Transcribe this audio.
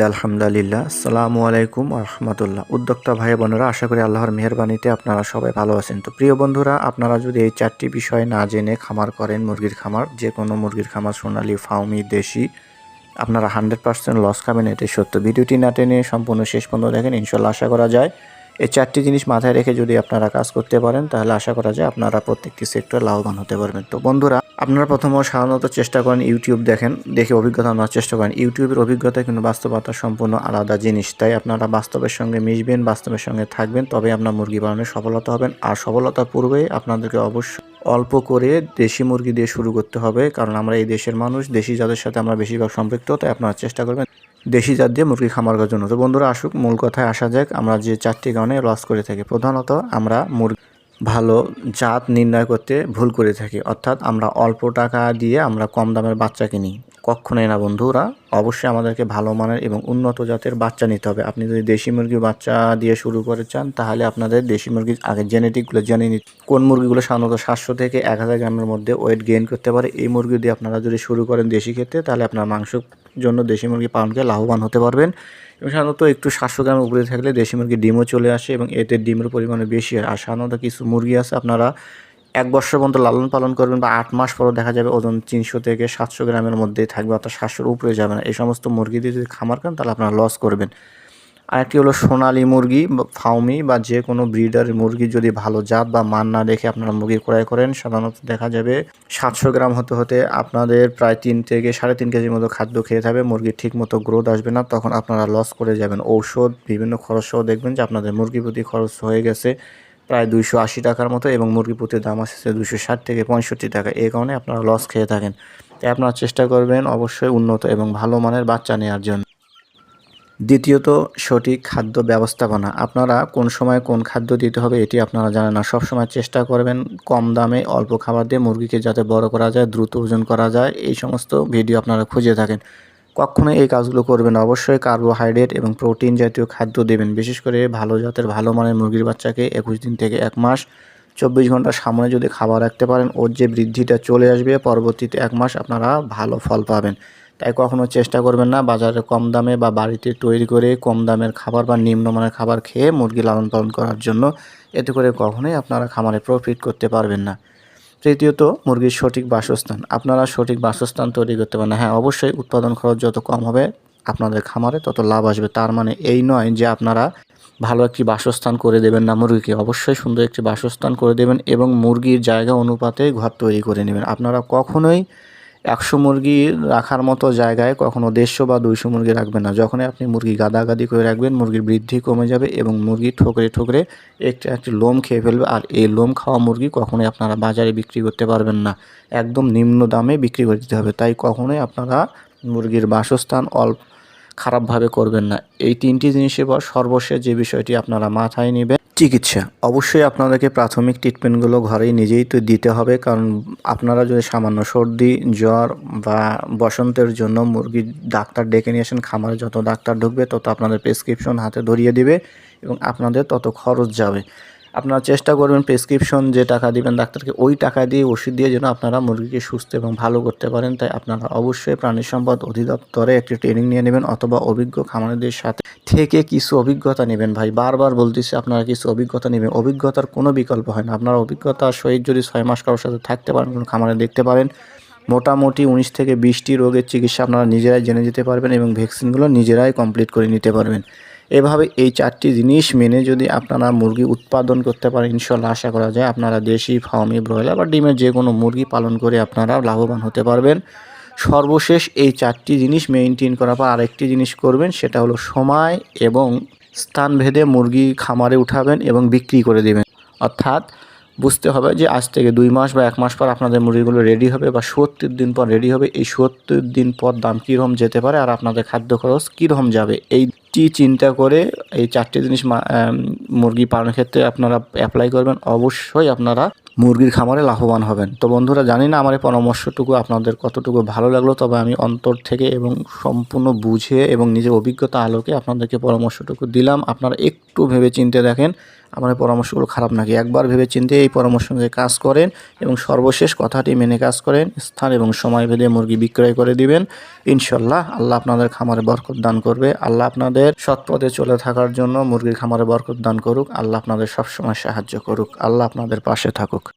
ইন্দ আলহামদুলিল্লাহ, আসসালামু আলাইকুম রহমতুল্লাহ। উদ্যোক্তা ভাই বোনেরা, আশা করি আল্লাহর মেহরবানিতে আপনারা সবাই ভালো আছেন। তো প্রিয় বন্ধুরা, আপনারা যদি এই চারটি বিষয় না জেনে খামার করেন, মুরগির খামার যে কোনো মুরগির খামার, সোনালি, ফাউমি, দেশি, আপনারা হান্ড্রেড পার্সেন্ট লস খাবেন এটি সত্য। ভিডিওটি না টেনে সম্পূর্ণ শেষ পর্যন্ত দেখেন ইনশাল্লাহ আশা করা যায়। এই চারটি জিনিস মাথায় রেখে যদি আপনারা কাজ করতে পারেন, তাহলে আশা করা যায় আপনারা প্রত্যেকটি সেক্টর লাভবান হতে পারবেন। তো বন্ধুরা আপনারা প্রথম সাধারণত চেষ্টা করেন ইউটিউব দেখেন, দেখে অভিজ্ঞতা নেওয়ার চেষ্টা করেন। ইউটিউবের অভিজ্ঞতা কিন্তু বাস্তবতা সম্পূর্ণ আলাদা জিনিস, তাই আপনারা বাস্তবের সঙ্গে মিশবেন, বাস্তবের সঙ্গে থাকবেন, তবে আপনার মুরগি পালনে সফলতা হবেন। আর সফলতার পূর্বে আপনাদেরকে অবশ্যই অল্প করে দেশি মুরগি দিয়ে শুরু করতে হবে, কারণ আমরা এই দেশের মানুষ, দেশি জাতের সাথে আমরা বেশিরভাগ সম্পৃক্ত, তাই আপনারা চেষ্টা করবেন দেশি জাত দিয়ে মুরগি খামার করার জন্য। তো বন্ধুরা, আসুক, মূল কথায় আসা যাক, আমরা যে চারটি কারণে লস করে থাকি। প্রধানত আমরা মুরগি ভালো জাত নির্ণয় করতে ভুল করে থাকি। অর্থাৎ আমরা অল্প টাকা দিয়ে আমরা কম দামের বাচ্চা কিনি। কখনোই না বন্ধুরা। অবশ্যই আমাদেরকে ভালো মানের এবং উন্নত জাতের বাচ্চা নিতে হবে। আপনি যদি দেশি মুরগির বাচ্চা দিয়ে শুরু করে চান, তাহলে আপনাদের দেশি মুরগির আগে জেনেটিকগুলো জেনে নিন কোন মুরগিগুলো সাধারণত সাতশো থেকে এক হাজার গ্রামের মধ্যে ওয়েট গেইন করতে পারে, এই মুরগি দিয়ে আপনারা যদি শুরু করেন দেশি ক্ষেত্রে, তাহলে আপনার মাংসর জন্য দেশি মুরগি পালনকে লাভবান হতে পারবেন। এবং সাধারণত একটু সাতশো গ্রামের উপরে থাকলে দেশি মুরগির ডিমও চলে আসে এবং এতে ডিমের পরিমাণে বেশি হয়। আর সাধারণত কিছু মুরগি আছে, আপনারা এক বছর পর্যন্ত লালন পালন করবেন বা আট মাস পরও দেখা যাবে ওজন তিনশো থেকে সাতশো গ্রামের মধ্যেই থাকবে, অর্থাৎ সাতশোর উপরে যাবে না। এই সমস্ত মুরগি দিয়ে যদি খামার করেন, তাহলে আপনারা লস করবেন। আরেকটি হলো সোনালি মুরগি ফাউমি বা যে কোনো ব্রিডার মুরগি যদি ভালো জাত বা মান না দেখে আপনারা মুরগি ক্রয় করেন, সাধারণত দেখা যাবে সাতশো গ্রাম হতে হতে আপনাদের প্রায় তিন থেকে সাড়ে তিন কেজির মতো খাদ্য খেয়ে থাকবে, মুরগির ঠিক মতো গ্রোথ আসবে না, তখন আপনারা লস করে যাবেন। ঔষধ, বিভিন্ন খরচ সহ দেখবেন যে আপনাদের মুরগি প্রতি খরচ হয়ে গেছে। প্রায় দুইশো আশি টাকার মতো এবং মুরগি প্রতি দাম আসছে দুশো ষাট থেকে পঁয়ষট্টি টাকা। এই কারণে আপনারা লস খেয়ে থাকেন। তাই আপনারা চেষ্টা করবেন অবশ্যই উন্নত এবং ভালো মানের বাচ্চা নেওয়ার জন্য। দ্বিতীয়ত, সঠিক খাদ্য ব্যবস্থাপনা। আপনারা কোন সময় কোন খাদ্য দিতে হবে এটি আপনারা জানেন না। সবসময় চেষ্টা করবেন কম দামে অল্প খাবার দিয়ে মুরগিকে যাতে বড় করা যায়, দ্রুত ওজন করা যায়, এই সমস্ত ভিডিও আপনারা খুঁজে থাকেন। কখনোই এই কাজগুলো করবেন অবশ্যই কার্বোহাইড্রেট এবং প্রোটিন জাতীয় খাদ্য দেবেন। বিশেষ করে ভালো জাতের, ভালো মানের মুরগির বাচ্চাকে একুশ দিন থেকে এক মাস, চব্বিশ ঘণ্টার সামনে যদি খাবার রাখতে পারেন, ওর যে বৃদ্ধিটা চলে আসবে, পরবর্তীতে এক মাস আপনারা ভালো ফল পাবেন। তাই কখনো চেষ্টা করবেন না বাজারে কম দামে বা বাড়িতে তৈরি করে কম দামের খাবার বা নিম্নমানের খাবার খেয়ে মুরগি লালন পালন করার জন্য। এতে করে কখনোই আপনারা খামারে প্রফিট করতে পারবেন না। তৃতীয়ত, মুরগির সঠিক বাসস্থান। আপনারা সঠিক বাসস্থান তৈরি করতে পারেন হ্যাঁ অবশ্যই উৎপাদন খরচ যত কম হবে আপনাদের খামারে তত লাভ আসবে। তার মানে এই নয় যে আপনারা ভালো একটি বাসস্থান করে দেবেন না মুরগিকে। অবশ্যই সুন্দর একটি বাসস্থান করে দেবেন এবং মুরগির জায়গা অনুপাতে ঘর তৈরি করে নেবেন। আপনারা কখনোই একশো মুরগি রাখার মতো জায়গায় কখনো দেড়শো বা দুইশো মুরগি রাখবেন না। যখনই আপনি মুরগি গাদাগাদি করে রাখবেন, মুরগির বৃদ্ধি কমে যাবে এবং মুরগি ঠোকরে ঠোকরে একটি একটি লোম খেয়ে ফেলবে। আর এই লোম খাওয়া মুরগি কখনোই আপনারা বাজারে বিক্রি করতে পারবেন না। একদম নিম্ন দামে বিক্রি করে দিতে হবে। তাই কখনোই আপনারা মুরগির বাসস্থান অল্প খারাপভাবে করবেন না। এই তিনটি জিনিসের পর সর্বশেষ যে বিষয়টি আপনারা মাথায় নেবেন চিকিৎসা। অবশ্যই আপনাদেরকে প্রাথমিক ট্রিটমেন্টগুলো ঘরেই নিজেই তো দিতে হবে, কারণ আপনারা যদি সামান্য সর্দি, জ্বর বা বসন্তের জন্য মুরগির ডাক্তার ডেকে নিয়ে আসেন, খামারে যত ডাক্তার ঢুকবে তত আপনাদের প্রেসক্রিপশন হাতে ধরিয়ে দিবে এবং আপনাদের তত খরচ যাবে। আপনারা চেষ্টা করবেন প্রেসক্রিপশন যে টাকা দিবেন ডাক্তারকে, ওই টাকা দিয়ে ওষুধ দিয়ে যেন আপনারা মুরগিকে সুস্থ এবং ভালো করতে পারেন। তাই আপনারা অবশ্যই প্রাণী সম্পদ অধিদপ্তরে একটি ট্রেনিং নিয়ে নেবেন অথবা অভিজ্ঞ খামারিদের সাথে থেকে কিছু অভিজ্ঞতা নেবেন ভাই। বারবার বলতেছি, আপনারা কিছু অভিজ্ঞতা নেবেন। অভিজ্ঞতার কোনো বিকল্প হয় না। আপনারা অভিজ্ঞতার সহিত যদি ছয় মাস কারোর সাথে থাকতে পারেন, কোনো খামারে দেখতে পারেন, মোটামুটি উনিশ থেকে বিশটি রোগের চিকিৎসা আপনারা নিজেরাই জেনে যেতে পারবেন এবং ভ্যাকসিনগুলো নিজেরাই কমপ্লিট করে নিতে পারবেন। এভাবে এই চারটি জিনিস মেনে যদি আপনারা মুরগি উৎপাদন করতে পারেন ইনশাল্লাহ আশা করা যায় আপনারা দেশি, ফার্মি, ব্রয়লার বা ডিমের যে কোনো মুরগি পালন করে আপনারা লাভবান হতে পারবেন। সর্বশেষ এই চারটি জিনিস মেনটেন করার পর আরেকটি জিনিস করবেন, সেটা হলো সময় এবং স্থানভেদে মুরগি খামারে উঠাবেন এবং বিক্রি করে দেবেন। অর্থাৎ বুঝতে হবে যে আজ থেকে দুই মাস বা এক মাস পর আপনাদের মুরগিগুলো রেডি হবে বা সত্তর দিন পর রেডি হবে। এই সত্তর দিন পর দাম কীরকম যেতে পারে আর আপনাদের খাদ্য খরচ কীরকম যাবে? এইটি চিন্তা করে এই চারটি জিনিস মুরগি পালনের ক্ষেত্রে আপনারা অ্যাপ্লাই করবেন। অবশ্যই আপনারা মুরগির খামারে লাভবান হবেন। তো বন্ধুরা, জানি না আমার এই পরামর্শটুকু আপনাদের কতটুকু ভালো লাগল, তবে আমি অন্তর থেকে এবং সম্পূর্ণ বুঝে এবং নিজের অভিজ্ঞতা আলোকে আপনাদেরকে পরামর্শটুকু দিলাম। আপনারা একটু ভেবে চিনতে দেখেন আমার পরামর্শগুলো খারাপ নাকি? একবার ভেবে চিন্তে এই পরামর্শ অনুযায়ী কাজ করেন এবং সর্বশেষ কথাটি মেনে কাজ করেন, স্থান এবং সময় ভেদে মুরগি বিক্রয় করে দিবেন। ইনশাল্লাহ আল্লাহ আপনাদের খামারে বরকত দান করবে। আল্লাহ আপনাদের সৎ পথে চলে থাকার জন্য মুরগির খামারে বরকত দান করুক। আল্লাহ আপনাদের সবসময় সাহায্য করুক। আল্লাহ আপনাদের পাশে থাকুক।